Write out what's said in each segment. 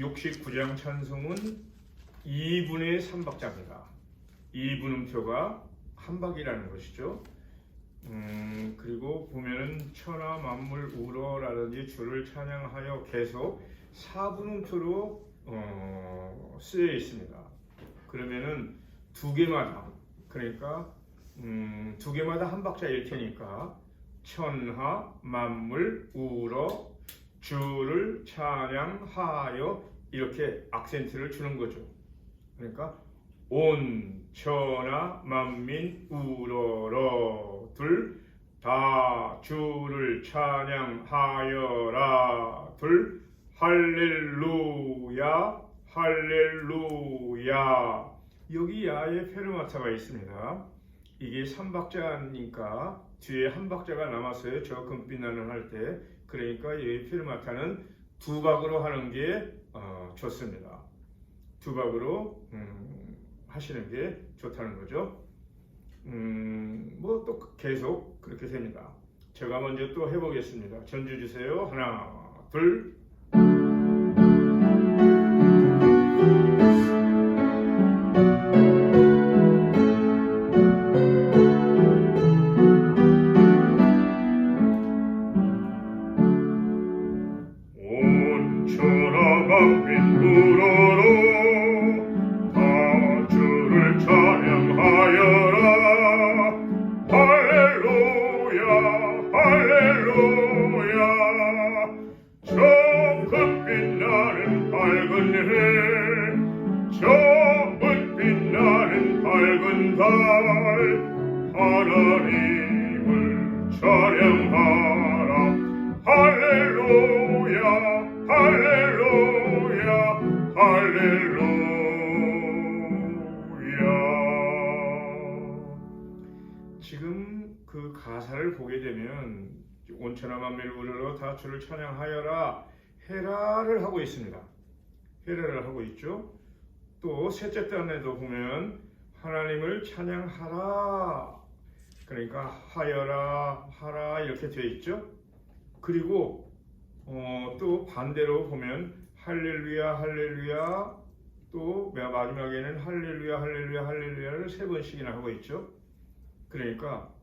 69장 찬송은 2분의 3박자입니다. 2분음표가 한 박이라는 것이죠. 음, 그리고 보면은 천하 만물 우러라든지 주를 찬양하여 계속 4분음표로 어, 쓰여 있습니다. 그러면은 두 개마다 그러니까 음, 두 개마다 한 박자일 테니까 천하 만물 우러 주를 찬양하여 이렇게 악센트를 주는 거죠. 그러니까 온 천하 만민 우러러 둘 다 주를 찬양하여라 둘 할렐루야 할렐루야 여기 야의 페르마타가 있습니다. 이게 3박자니까 뒤에 한 박자가 남았어요. 저 금빛 나는 할 때. 그러니까 이 페르마타는 두 박으로 하는 게 어, 좋습니다. 두 박으로 음, 하시는 게 좋다는 거죠. 음, 뭐 또 계속 그렇게 됩니다. 제가 먼저 또 해보겠습니다. 전주 주세요. 하나, 둘. 지금 그 가사를 보게 되면 온천하 만민을 우러러 다 주를 찬양하여라 헤라를 하고 있습니다. 헤라를 하고 있죠. 또 셋째 단에도 보면 하나님을 찬양하라 그러니까 하여라 하라 이렇게 되어 있죠. 그리고 어, 또 반대로 보면 할렐루야 할렐루야 또맨 마지막에는 할렐루야 할렐루야 할렐루야를 세 번씩이나 하고 있죠. 그러니까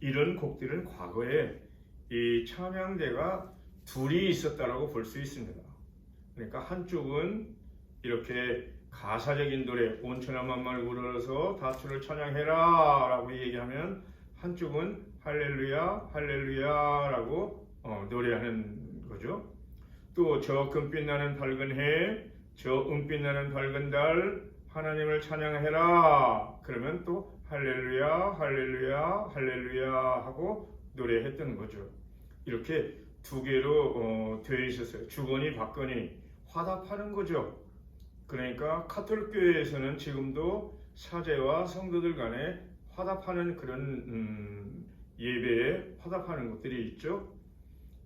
이런 곡들은 과거에 이 찬양대가 둘이 있었다라고 볼 수 있습니다. 그러니까 한쪽은 이렇게 가사적인 노래 온천하 만만을 우러러서 다투를 찬양해라 라고 얘기하면 한쪽은 할렐루야 할렐루야 라고 어, 노래하는 거죠. 또 저 금빛 나는 밝은 해, 저 은빛 나는 밝은 달 하나님을 찬양해라. 그러면 또 할렐루야 할렐루야 할렐루야 하고 노래했던 거죠. 이렇게 두 개로 어, 되어 있었어요. 주거니 받거니 화답하는 거죠. 그러니까 카톨릭 교회에서는 지금도 사제와 성도들 간에 화답하는 그런 음, 예배에 화답하는 것들이 있죠.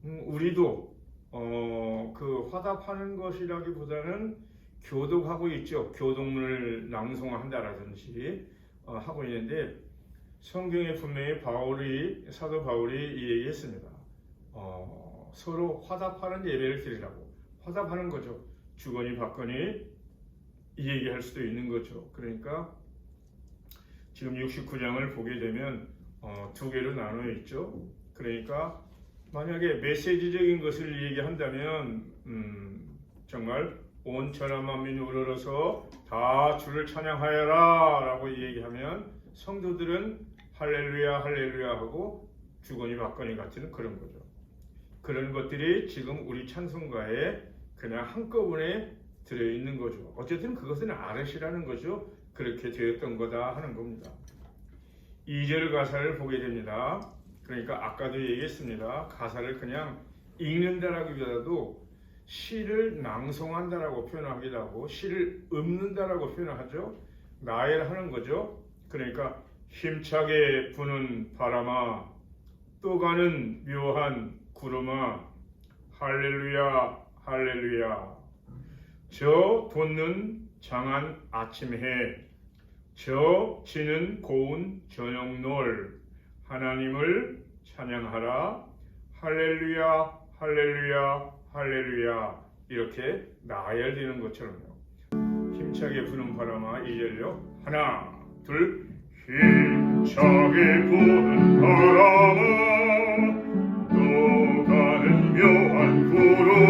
음, 우리도 어, 그 화답하는 것이라기보다는 교독하고 있죠. 교독문을 낭송한다라든지 어, 하고 있는데 성경에 분명히 바울이 사도 바울이 이 얘기했습니다. 어, 서로 화답하는 예배를 드리라고 화답하는 거죠. 주거니 받거니 이 얘기할 수도 있는 거죠. 그러니까 지금 69장을 보게 되면 어, 두 개로 나눠 있죠. 그러니까 만약에 메시지적인 것을 얘기한다면 음, 정말 온 천하 만민이 우러러서 다 주를 찬양하여라 라고 얘기하면 성도들은 할렐루야 할렐루야 하고 주거니 받거니 같은 그런 거죠. 그런 것들이 지금 우리 찬송가에 그냥 한꺼번에 들어 있는 거죠. 어쨌든 그것은 아르시라는 거죠. 그렇게 되었던 거다 하는 겁니다. 2절 가사를 보게 됩니다. 그러니까 아까도 얘기했습니다. 가사를 그냥 읽는다라기보다도 시를 낭송한다라고 표현하기도 하고 시를 읊는다라고 표현하죠. 나열 하는 거죠. 그러니까 힘차게 부는 바람아 또 가는 묘한 구름아 할렐루야 할렐루야 저 돋는 장한 아침해 저 지는 고운 저녁놀 하나님을 찬양하라. 할렐루야 할렐루야 할렐루야. 이렇게 나열되는 것처럼요. 힘차게 부는 바람아 이절요 하나 둘 힘차게 부는 바람아. 녹아는 묘한 구름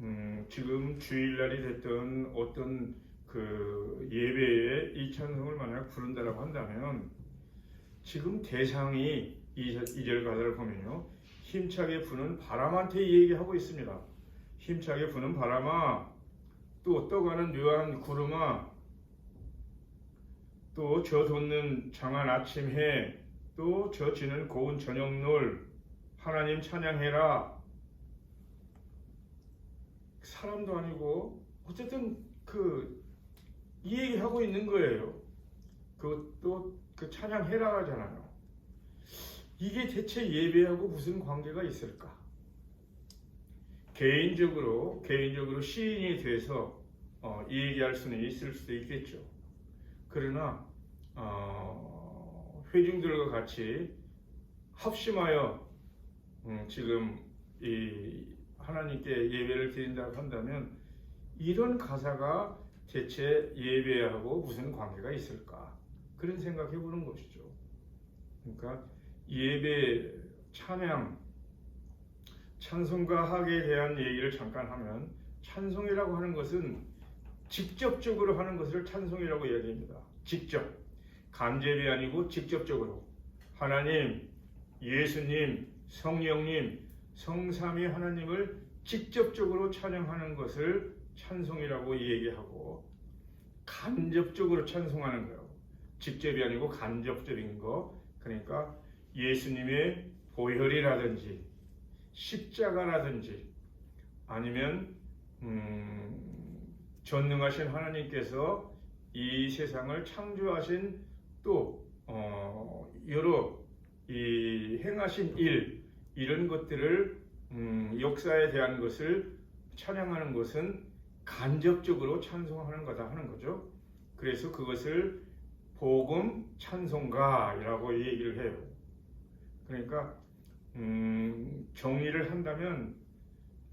음, 지금 주일날이 됐던 어떤 그 예배에 이 찬송을 만약 부른다라고 한다면 지금 대상이 이, 이절 가사를 보면요 힘차게 부는 바람한테 얘기하고 있습니다. 힘차게 부는 바람아 또 떠가는 묘한 구름아 또 저 돋는 장한 아침 해 또 저 지는 고운 저녁 놀 하나님 찬양해라 사람도 아니고 어쨌든 그 이 얘기 하고 있는 거예요. 그것도 그 찬양해라 하잖아요. 이게 대체 예배하고 무슨 관계가 있을까? 개인적으로 개인적으로 시인이 돼서 어, 이 얘기할 수는 있을 수도 있겠죠. 그러나 어, 회중들과 같이 합심하여 음, 지금 이 하나님께 예배를 드린다고 한다면 이런 가사가 대체 예배하고 무슨 관계가 있을까? 그런 생각해 보는 것이죠. 그러니까 예배, 찬양, 찬송가 학에 대한 얘기를 잠깐 하면 찬송이라고 하는 것은 직접적으로 하는 것을 찬송이라고 이야기합니다. 직접. 간접이 아니고 직접적으로. 하나님, 예수님, 성령님, 성삼위 하나님을 직접적으로 찬양하는 것을 찬송이라고 얘기하고 간접적으로 찬송하는 거예요. 직접이 아니고 간접적인 거. 그러니까 예수님의 보혈이라든지 십자가라든지 아니면 음, 전능하신 하나님께서 이 세상을 창조하신 또 어, 여러 이 행하신 일 이런 것들을 음, 역사에 대한 것을 찬양하는 것은 간접적으로 찬송하는 거다 하는 거죠. 그래서 그것을 복음 찬송가라고 얘기를 해요. 그러니까 음, 정리를 한다면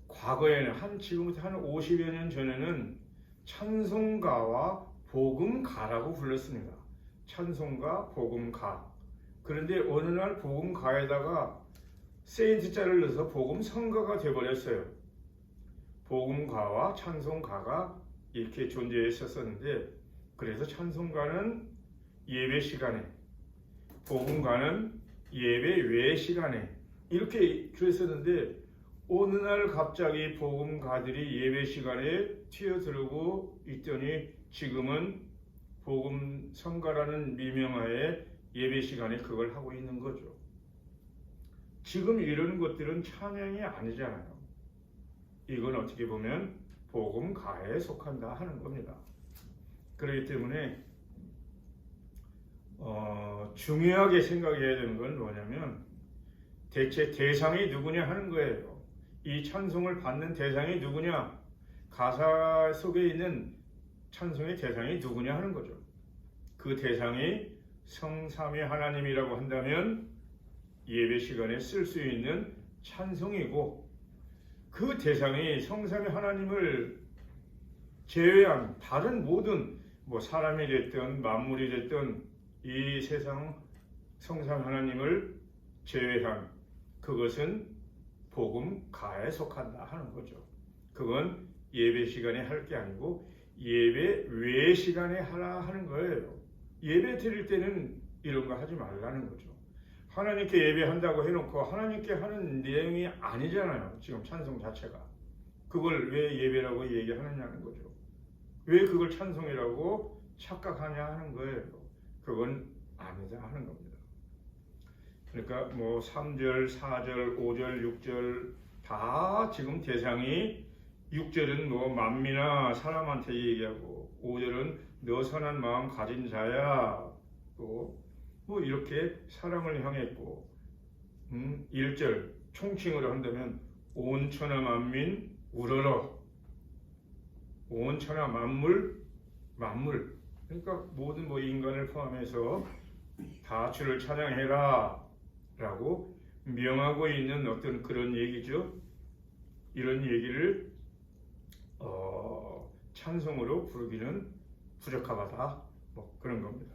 과거에는 한 지금부터 한 50여 년 전에는 찬송가와 복음가라고 불렀습니다. 찬송가, 복음가. 그런데 어느 날 복음가에다가 세인트 자를 넣어서 복음 성가가 되어버렸어요. 복음가와 찬송가가 이렇게 존재했었었는데 그래서 찬송가는 예배 시간에 복음가는 예배 외 시간에 이렇게 그랬었는데 어느 날 갑자기 복음가들이 예배 시간에 튀어들고 있더니 지금은 복음 성가라는 미명하에 예배 시간에 그걸 하고 있는 거죠. 지금 이런 것들은 찬양이 아니잖아요. 이건 어떻게 보면 복음가에 속한다 하는 겁니다. 그렇기 때문에 어, 중요하게 생각해야 되는 건 뭐냐면 대체 대상이 누구냐 하는 거예요. 이 찬송을 받는 대상이 누구냐? 가사 속에 있는 찬송의 대상이 누구냐 하는 거죠. 그 대상이 성삼위 하나님이라고 한다면 예배 시간에 쓸 수 있는 찬송이고 그 대상이 성삼위 하나님을 제외한 다른 모든 뭐 사람이 됐든 만물이 됐든 이 세상 성삼 하나님을 제외한 그것은 복음 가에 속한다 하는 거죠. 그건 예배 시간에 할 게 아니고 예배 외 시간에 하라 하는 거예요. 예배 드릴 때는 이런 거 하지 말라는 거죠. 하나님께 예배한다고 해놓고 하나님께 하는 내용이 아니잖아요. 지금 찬송 자체가. 그걸 왜 예배라고 얘기하느냐는 거죠. 왜 그걸 찬송이라고 착각하냐 하는 거예요. 그건 아니다 하는 겁니다. 그러니까 뭐 3절, 4절, 5절, 6절 다 지금 대상이 6절은 뭐 만민아 사람한테 얘기하고 5절은 너 선한 마음 가진 자야 또 뭐 이렇게 사람을 향했고 음, 1절 총칭으로 한다면 온 천하 만민 우러러 온 천하 만물 만물 그러니까 모든 뭐 인간을 포함해서 다 주를 찬양해라 라고 명하고 있는 어떤 그런 얘기죠. 이런 얘기를 어, 찬송으로 부르기는 부적합하다. 뭐 그런 겁니다.